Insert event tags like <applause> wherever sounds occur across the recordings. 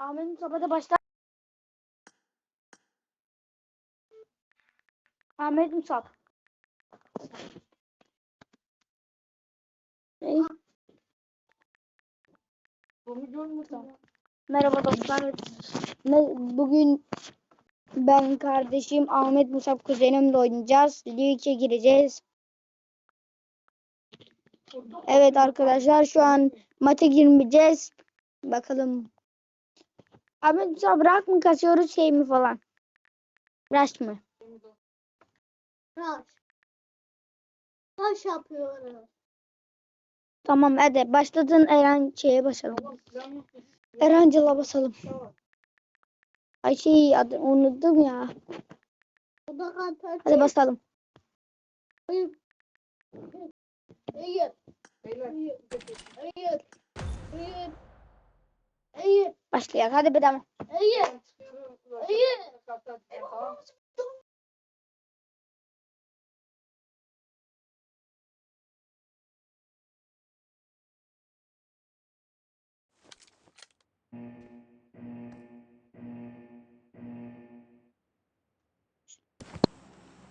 Ahmet Musab'a başla. Ahmet Musab. Merhaba dostlar. Bugün ben kardeşim Ahmet Musab kuzenimle oynayacağız. Lig'e gireceğiz. Evet arkadaşlar şu an maça girmeyeceğiz. Bakalım. Musab bırak mı kasıyoruz şey mi falan? Rush mı? Taş. Taş yapıyoruz. Tamam hadi başladın Eren şeye basalım. Erancıl'a basalım. Ay şey adı unuttum ya. Hadi basalım. Hayır. Hayır. Hayır. Hayır. Hayır. Hayır. Başlayalım. Hadi bir daha. Hayır. Hayır.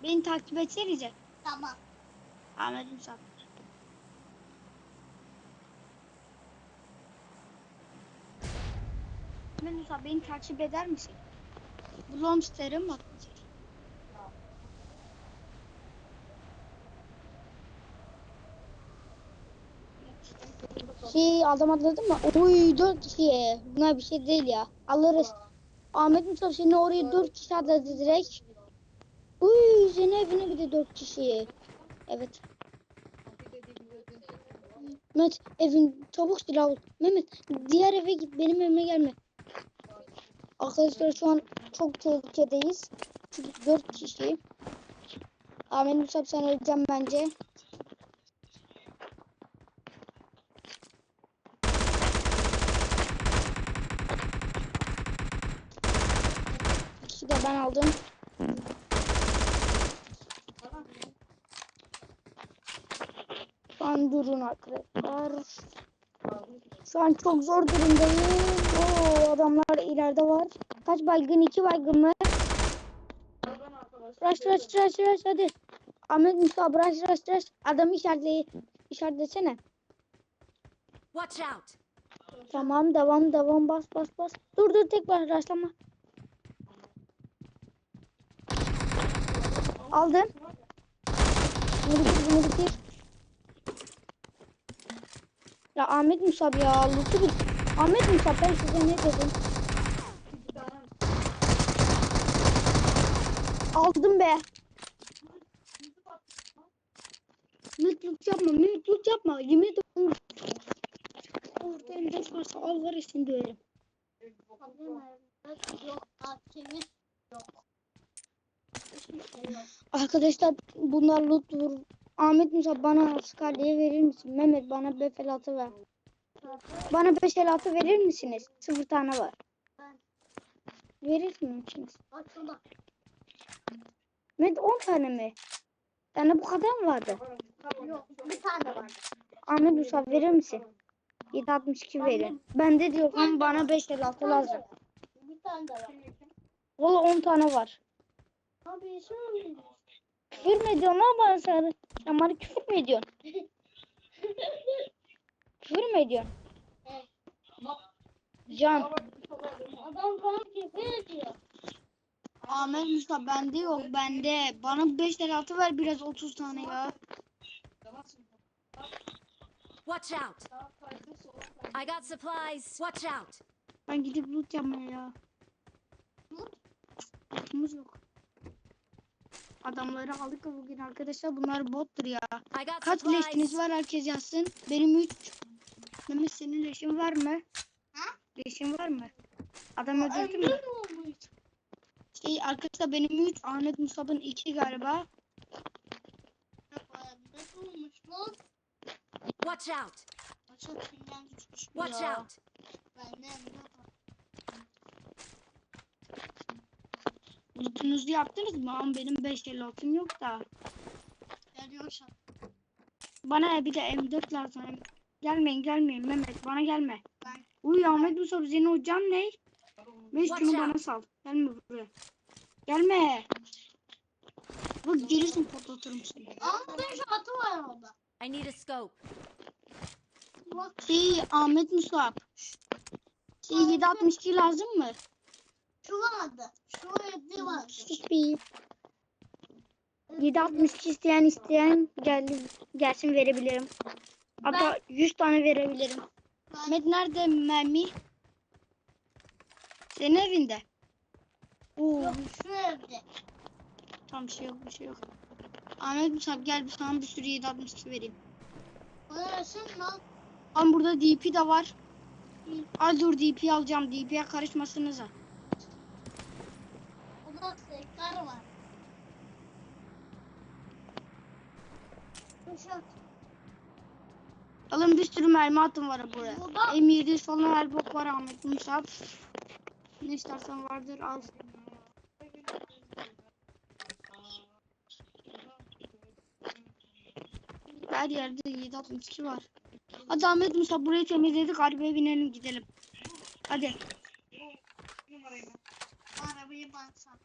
Beni takip etsenize. Tamam. Ahmet Musab. Ahmet Musab beni takip eder misin? Bu Lomster'ı mı? Şey adam atladı mı? Oy dört kişiye. Buna bir şey değil ya. Alırız. Ahmet Mustafa şimdi oraya dört kişi atladı direkt. Uy senin evine bir de dört kişi. Evet. Mehmet evin çabuk silah al. Mehmet diğer eve git benim evime gelme. Arkadaşlar şu an çok tehlikedeyiz. Çünkü dört kişi. Ahmet Musab sen öleceğim bence. İkisi de ben aldım. Şu an durun arkadaşlar. Şu an çok zor durumdayım. Oo, adamlar ileride var. Kaç baygın? iki baygın mı? Rush rush rush rush hadi. Ahmet Musa rush rush rush. Adamı işaretle, işaretlesene. Watch out! Tamam devam devam bas bas bas. Dur dur tek var rushlama. Aldın. Bunu bitir bunu bitir. Ya Ahmet Musab ya. Lütfü bir... Ahmet Musab ben size ne dedim? Aldım be. Mütlük yapma, mütlük yapma. Yemin ederim. Orada M4 varsa al var seni döverim. Arkadaşlar bunlar loot vur. Ahmet Musa bana Scarlet'e verir misin? Mehmet bana befelatı ver. Bana befelatı verir misiniz? Sıfır tane var. Verir misiniz? Mehmet 10 tane mi? Yani bu kadar mı vardı? Yok. Bir tane var. Ahmet Musa verir misin? 762 verin. Ben de diyorum bana 5 56 lazım. Bir tane de var. Valla 10 tane var. Abi. Küfür mü ediyorsun lan bana sen? Sen bana küfür mü ediyorsun? <laughs> küfür mü ediyorsun? Evet. Can. Adam bana küfür ediyor. Ahmet Musa bende yok bende. Bana 5 altı ver biraz 30 tane ya. Watch out! I got supplies. Watch out! Ben gidip loot yapmaya ya. Lootumuz yok. Adamları aldık bugün arkadaşlar bunlar bottur ya. Kaç leşiniz var herkes yazsın. Benim 3. Mehmet senin leşin var mı? Ha? Leşin var mı? Adam öldürdü mü? Şey arkadaşlar benim 3. Ahmet Musab'ın 2 galiba. Watch out! Düşmüş bu Watch out! Benden ne var? Lootunuzu yaptınız mı? Ama benim 5 altım yok da. Geliyorsan. Bana bir de M4 lazım. Gelmeyin gelmeyin Mehmet bana gelme. Ben Uy Ahmet Musa senin hocan ne? Watch şunu bana sal. Gelme buraya. Gelme. Bak gelirsin patlatırım seni. Ama beş atı var orada. I need a scope. Şey Ahmet Musab. Şey 762 lazım mı? Şu vardı. Şu evde vardı. Hiçbir. 762 isteyen isteyen geldi, gelsin verebilirim. Hatta 100 tane verebilirim. Ahmet nerede mermi? Senin evinde. Oo, yok şu evde. tam bir şey yok bir şey yok. Ahmet Musab gel sana bir sürü 762 vereyim. Burası lan. Ama burada DP de var. Al dur DP alacağım. DP'ye karışmasınıza. Burada sekler var. Kuşat. Alın bir sürü mermi atın var buraya. Burada M7 falan her bok var Ahmet Musab. Ne istersen vardır al. Her yerde 762 var. Hadi Ahmet Musab burayı temizledik. Arabaya binelim gidelim. Hadi. arabayı baksam.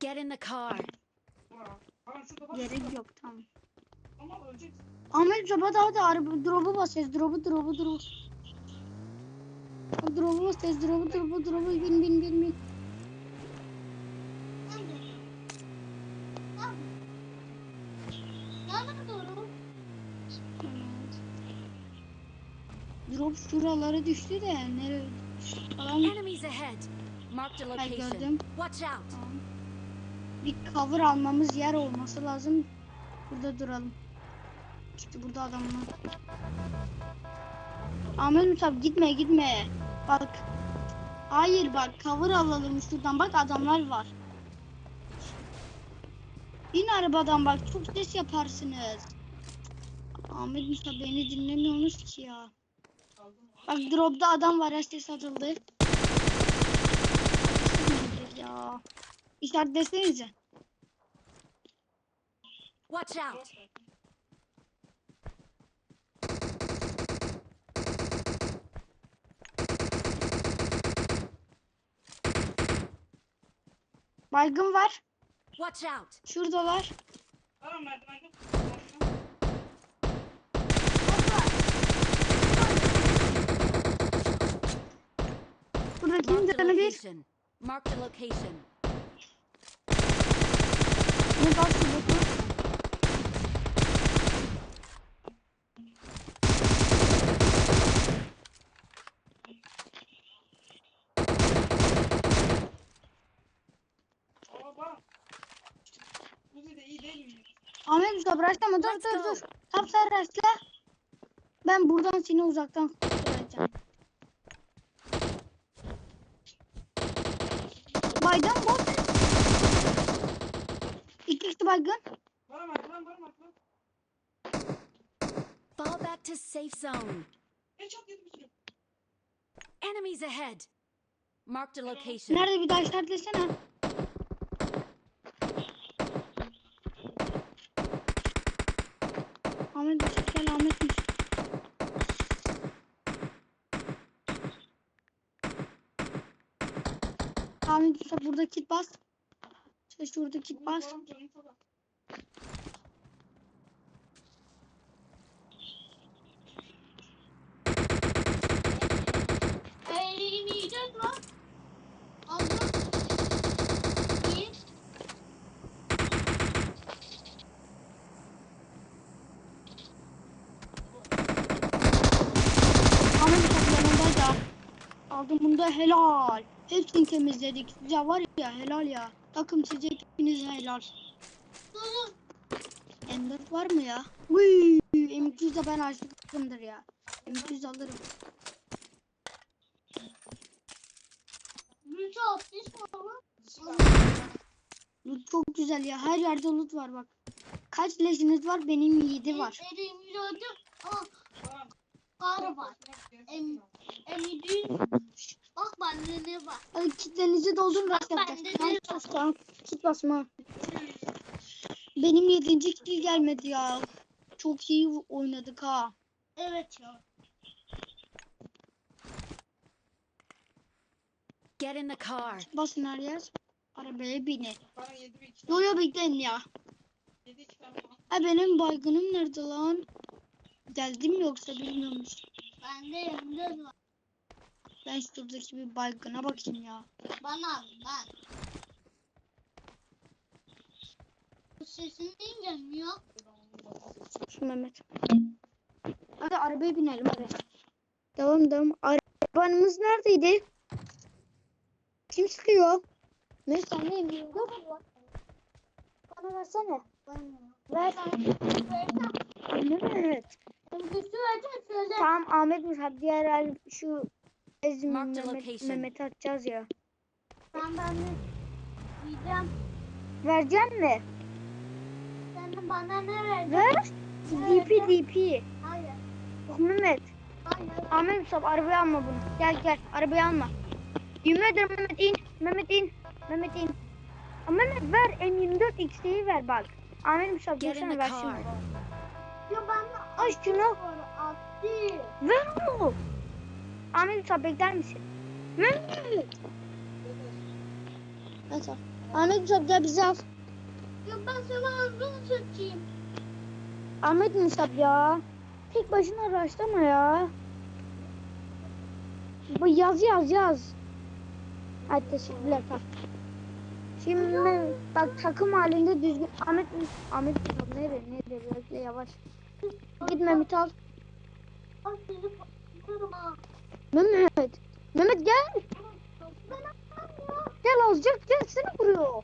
Get in the car. Gerek yok tamam. Ahmet Musab hadi hadi araba drop'u basacağız. Drop'u drop'u drop'u. Drop'u basacağız. Drop'u drop'u drop'u bin bin bin bin. Drop şuralara düştü de nereye düştü falan. Enemies ahead. A Ay location. gördüm. Watch out. Tamam. Bir cover almamız yer olması lazım. Burada duralım. İşte burada adamlar. Ahmet Musab gitme gitme. Bak. Hayır bak cover alalım şuradan. Bak adamlar var. İn arabadan bak çok ses yaparsınız. Ahmet Musab beni dinlemiyorsunuz ki ya. Bak dropta adam var her ses atıldı. Nedir ya? İşaretlesenize. Watch out. Baygın var. Watch out. Şuradalar. Buradakinin Marked a canı bir. Marked a location. Ne bak şurada. Ahmet Usta bıraksana dur dur dur. Tam sen rastla. Ben buradan seni uzaktan İki kişi baygın. Fall back to safe zone. Enemies ahead. Marked a location. Nerede bir daha işaretlesene. Ahmet Usta gel Ahmet Usta. Ahmet Usta burada kit bas. Sen şurada kit bas. Elini yiyeceğiz lan. Aldım. İyi. Ahmet Usta yanında da. Aldım bunu da helal. Hepsini temizledik. Ya var ya helal ya. Takım size hepiniz helal. Dur dur. M4 var mı ya? Uy, M200 de ben aşıkımdır ya. M200 alırım. Loot çok güzel ya. Her yerde loot var bak. Kaç leşiniz var? Benim 7 var. Yürüdü. Ama kar var. Em, emidi. Bak bende ne var? Hadi kitlerinizi doldurun yapacağız. bende de sus tamam. Kit basma. Benim 7. kill gelmedi ya. Çok iyi oynadık ha. Evet ya. Get in the car. Basın araya. Arabaya binin. Yo yo bekleyin ya. Ha benim baygınım nerede lan? Geldim yoksa bilmiyormuş. Bende yanında var. Ben şuradaki bir baygına bakayım ya. Bana ben. Bu sesini niye gelmiyor? Şu Mehmet. Hadi arabaya binelim hadi. Devam devam. Arabanımız neredeydi? Kim sıkıyor? Ne sen ne emniyorsun? Bana versene. Ver. Evet. Öyküsü vereceksin söyle. Tamam Ahmet Musab diğer el şu Ezmi Mehmet. Mehmet'e atacağız ya. Ben ben de diyeceğim. Verecek mi? Sen bana ne vereceksin? Ver. DP DP. Hayır. Bak Mehmet. Hayır. Ahmet Musab arabayı alma bunu. Gel gel arabayı alma. Yemin ederim Mehmet in. Mehmet in. Mehmet in. Aa, Mehmet ver M24 X'yi ver bak. Ahmet in dursana ver şunu. Ya ben Ay şunu. attı. Ver onu. Ahmet Musab bekler misin? Mehmet. Neyse. Ahmet Musab gel bizi al. Ya ben sana ağzını sıçayım. Ahmet Musab ya. Tek başına araştırma ya. Bu yaz yaz yaz. Hadi teşekkürler tak. Şimdi bak takım halinde düzgün. Ahmet Ahmet Musab nereye nereye bekle yavaş. Git Mehmet al. Bak seni patlatırım ha. Mehmet. Mehmet gel. Gel azıcık gel seni vuruyor.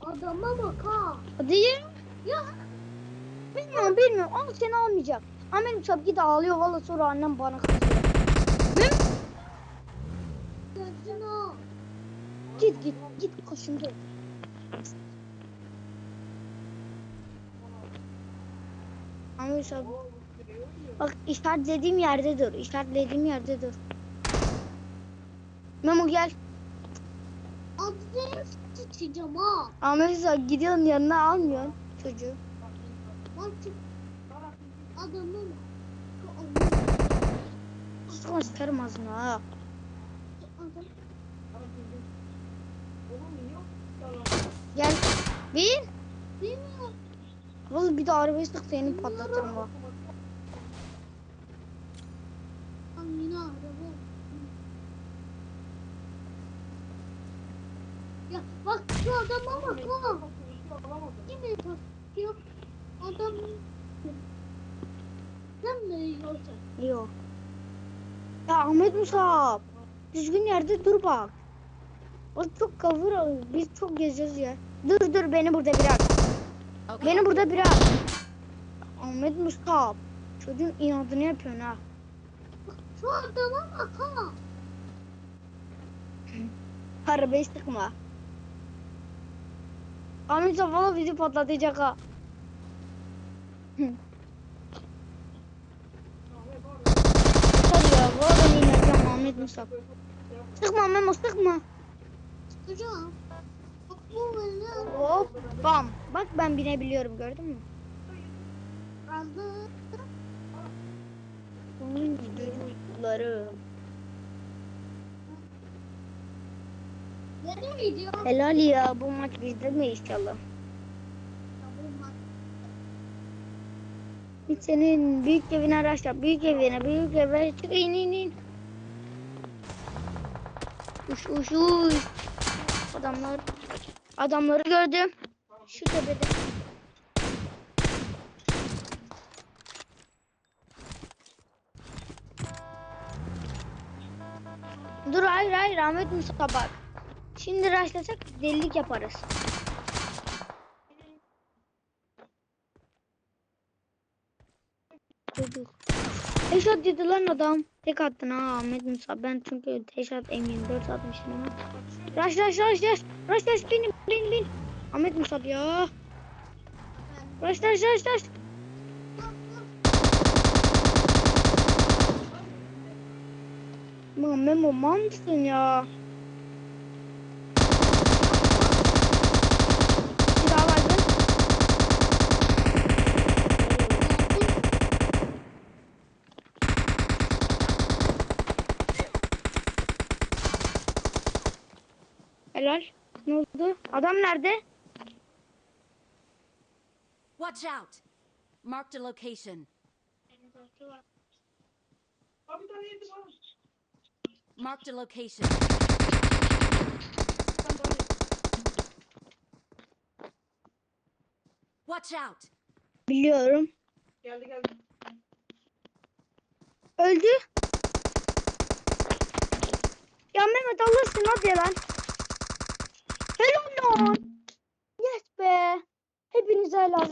Adama bak ha. Ye. Ya Bilmiyorum bilmiyorum ama seni almayacak. Ahmet Musab git ağlıyor valla sonra annem bana kızıyor. Mehmet. gözün o. Git git git koşun dur. Ama işte bak işaretlediğim yerde dur. İşaretlediğim yerde dur. Memo gel. Adını sıçacağım ha. Usta gidiyorsun yanına almıyorsun çocuğu. Bak çık. Adamı bak. Şu Sonra sıkarım ağzına ha. Adam. Gel. Bin. Bilmiyorum. Vallahi bir de arabayı sık seni patlatırım bak. Lan yine araba. Ya bak şu adama bak ha. Yine. Adam. Sen? Yok. Ya Ahmet Musab. Düzgün yerde dur bak. Bak çok kavur alıyor. Biz çok gezeceğiz ya. Dur dur beni burada bırak. Okay. Beni burada bırak. Ahmet Musab. Çocuğun inadını yapıyorsun ha. Şu adama bak ha. Arabayı sıkma. Ahmet Musab valla bizi patlatacak ha. Hadi Ahmet Musab. Sıkma Memo sıkma. Sıkacağım. Hop bam. Bak ben binebiliyorum gördün mü? Onun çocukları. Helal ya bu maç bizde mi inşallah? Git senin büyük evine araçla. Büyük evine, büyük eve çık in in in. Uş uş uş. Adamlar. Adamları gördüm. Şu tepede. Dur hayır hayır Ahmet Musa bak. Şimdi raşlasak delilik yaparız. Çocuk. Teşat dedi lan adam. Tek attın ha Ahmet Musa. Ben çünkü Teşat M24 atmıştım ama. Raş raş raş raş. Raş raş bin bin bin. Ahmet Musa ya. Raş raş raş raş. Memo Memo mal mısın ya? Oldu? Adam nerede? Watch out! Marked a location. Marked a location. Watch out! Biliyorum. Geldi geldi. Öldü. Ya Mehmet alırsın hadi lan.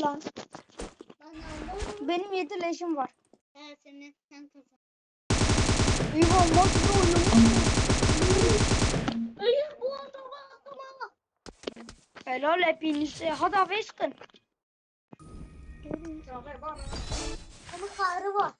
Lan. Benim yedi leşim var. Evet senin sen kazan. Eyvah nasıl oynamış? Hayır bu adama adama. Helal hepinize. Hadi bana. Ama karı. Var.